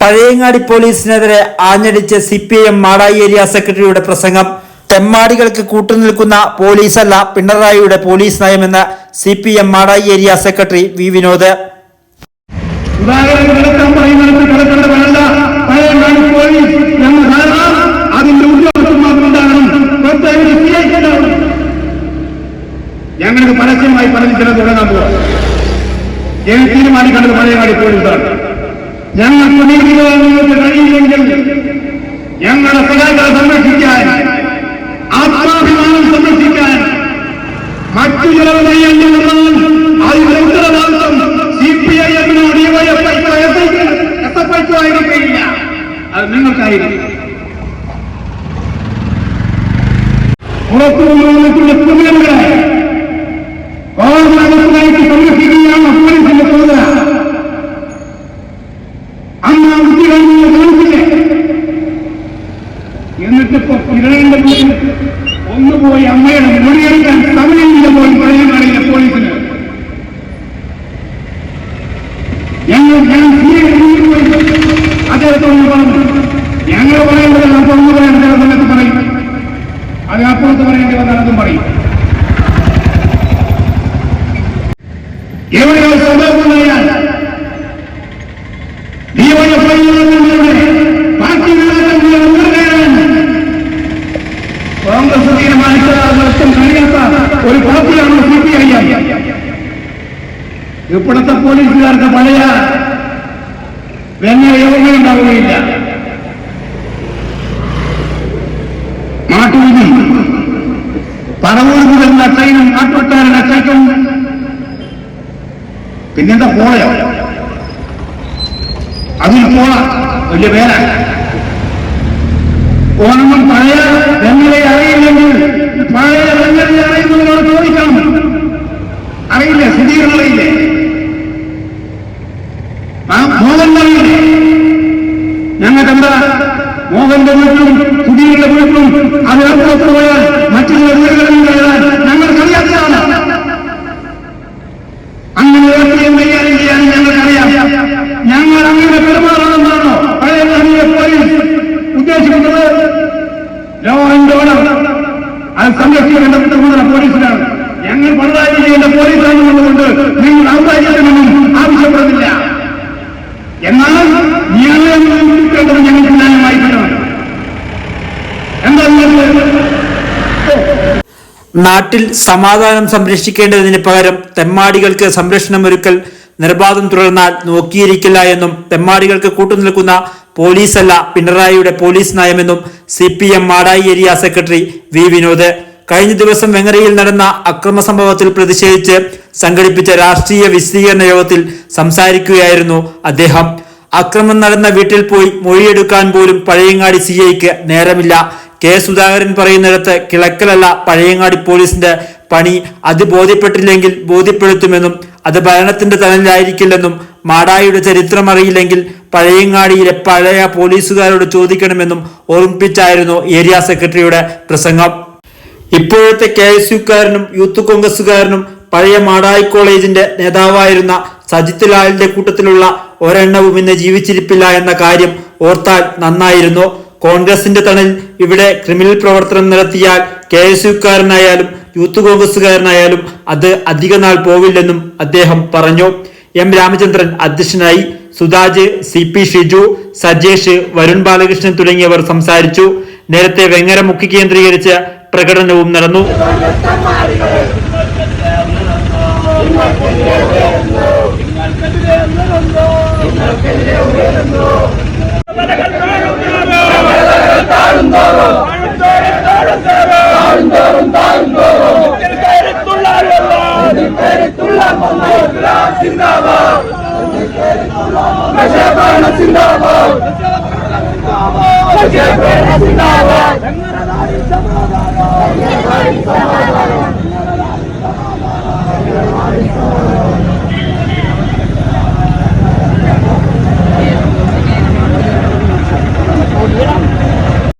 പഴയങ്ങാടി പോലീസിനെതിരെ ആഞ്ഞടിച്ച് C P M Madayi area സെക്രട്ടറിയുടെ പ്രസംഗം. തെമ്മാടികൾക്ക് കൂട്ടുനിൽക്കുന്ന പോലീസല്ല പിണറായിയുടെ police നയമെന്ന് C P M Madayi area secretary V Vinod. I ഞങ്ങൾക്ക് പരസ്യമായി പറഞ്ഞ് ചില തുടങ്ങാൻ പോവാം. തീരുമാനിക്കേണ്ടത് പഴയങ്ങാടി പോലീസാണ്? ഞങ്ങൾ നീതി നിങ്ങൾക്ക് കഴിയില്ലെങ്കിൽ ഞങ്ങളുടെ സഹായികളെ സംരക്ഷിക്കാൻ ആത്മാഭിമാനം സംരക്ഷിക്കാൻ മറ്റു ചെയ്യേണ്ടി വന്നാൽ അതിന്റെ ഉത്തരവാദിത്വം സി പി ഐ എമ്മിനോ ഡിവൈഎഫ്ഐക്കോ എസ് എഫ് ഐക്കോ ആയിരിക്കില്ല. അത് നിങ്ങൾക്കായിരിക്കും. പുറത്തു വന്നിട്ടുള്ള എന്നിട്ടിപ്പോ ഇരയുടെ ഒന്ന് പോയി അമ്മയുടെ മൊഴിയെടുക്കാൻ തമിഴില്ല പോയി പറയാൻ അറിയില്ല പോലീസിന്. ഞങ്ങൾ ഞാൻ അദ്ദേഹത്തോട് പറഞ്ഞു. ഞങ്ങൾ പറയേണ്ടത് ഒന്ന് പറയേണ്ടത് സമയത്ത് പറയും. അത് അപ്പുറത്ത് പറയേണ്ടി വന്നാൽ അതും പറയും. എവിടെയോ സംഭവമുണ്ടായാൽ ഡിവൈഎഫ്ഐയുടെ ഇപ്പോഴത്തെ പോലീസുകാർക്ക് പഴയ വെണ്ണ യോഗങ്ങളുണ്ടാവുകയില്ല നാട്ടുവിധി പറവൂർ മുതൽ അച്ചൈനും നാട്ടുവട്ടാരൻ അച്ചയ്ക്കും പിന്നെന്താ പോയോ അതിൽ പോള വലിയ പേരാണ് ഓണമും പഴയ വെണ്ണയെ അറിയില്ലെങ്കിൽ ഞങ്ങൾക്ക് എന്താ മോഹന്റെ വീട്ടിലും സുധീറിന്റെ വീട്ടിലും അതിനപ്പുറത്ത് പോയാൽ മറ്റുള്ള വീടുകളിൽ കയറാൻ ഞങ്ങൾക്കറിയാത്തതാണ് അങ്ങനെ ഏർപ്പെടുകയും കൈകാര്യം ചെയ്യാൻ ഞങ്ങൾക്കറിയാം ഞങ്ങൾ അങ്ങനെ പെരുമാറണമെന്നാണോ പഴയ നദിയെ പോലീസ് ഉദ്ദേശിക്കുന്നത് ലോ ആൻഡ് ഓർഡർ അത് സംരക്ഷിക്കേണ്ട ചുമതല പോലീസിനാണ് ഞങ്ങൾ പിണറായി വിജയന്റെ പോലീസാണെന്നുള്ളതുകൊണ്ട് നിങ്ങൾ ഔദാര്യത്തിനൊന്നും ആവശ്യപ്പെടുന്നില്ല നാട്ടിൽ സമാധാനം സംരക്ഷിക്കേണ്ടതിന് പകരം തെമ്മാടികൾക്ക് സംരക്ഷണമൊരുക്കൽ നിർബാധം തുടർന്നാൽ നോക്കിയിരിക്കില്ല എന്നും തെമ്മാടികൾക്ക് കൂട്ടുനിൽക്കുന്ന പോലീസല്ല പിണറായിയുടെ police നയമെന്നും C P M Madayi area secretary V Vinod. കഴിഞ്ഞ ദിവസം വെങ്ങരയിൽ നടന്ന അക്രമ സംഭവത്തിൽ പ്രതിഷേധിച്ച് സംഘടിപ്പിച്ച രാഷ്ട്രീയ വിശദീകരണ യോഗത്തിൽ സംസാരിക്കുകയായിരുന്നു അദ്ദേഹം. അക്രമം നടന്ന വീട്ടിൽ പോയി മൊഴിയെടുക്കാൻ പോലും പഴയങ്ങാടി സി ഐക്ക് നേരമില്ല. കെ സുധാകരൻ പറയുന്നിടത്ത് കിളക്കലല്ല പഴയങ്ങാടി പോലീസിന്റെ പണി. അത് ബോധ്യപ്പെട്ടില്ലെങ്കിൽ ബോധ്യപ്പെടുത്തുമെന്നും അത് ഭരണത്തിന്റെ തലയിലായിരിക്കില്ലെന്നും മാടായിയുടെ ചരിത്രം അറിയില്ലെങ്കിൽ പഴയങ്ങാടിയിലെ പഴയ പോലീസുകാരോട് ചോദിക്കണമെന്നും ഓർമ്മിപ്പിച്ചായിരുന്നു ഏരിയ സെക്രട്ടറിയുടെ പ്രസംഗം. ഇപ്പോഴത്തെ കെ എസ് യുക്കാരനും യൂത്ത് കോൺഗ്രസുകാരനും പഴയ മാടായി കോളേജിന്റെ നേതാവായിരുന്ന സജിത് ലാലിന്റെ കൂട്ടത്തിലുള്ള ഒരെണ്ണവും ഇന്ന് ജീവിച്ചിരിപ്പില്ല എന്ന കാര്യം ഓർത്താൽ നന്നായിരുന്നു. കോൺഗ്രസിന്റെ തണൽ ഇവിടെ ക്രിമിനൽ പ്രവർത്തനം നടത്തിയാൽ കെ എസ് യുക്കാരനായാലും യൂത്ത് കോൺഗ്രസുകാരനായാലും അത് അധിക നാൾ പോവില്ലെന്നും അദ്ദേഹം പറഞ്ഞു. എം രാമചന്ദ്രൻ അധ്യക്ഷനായി സുധാജ് സി പി ഷിജു സജേഷ് വരുൺ ബാലകൃഷ്ണൻ തുടങ്ങിയവർ സംസാരിച്ചു. നേരത്തെ വെങ്ങര മുഖ്യ കേന്ദ്രീകരിച്ച പ്രകടനവും നടന്നു. আন্দোলন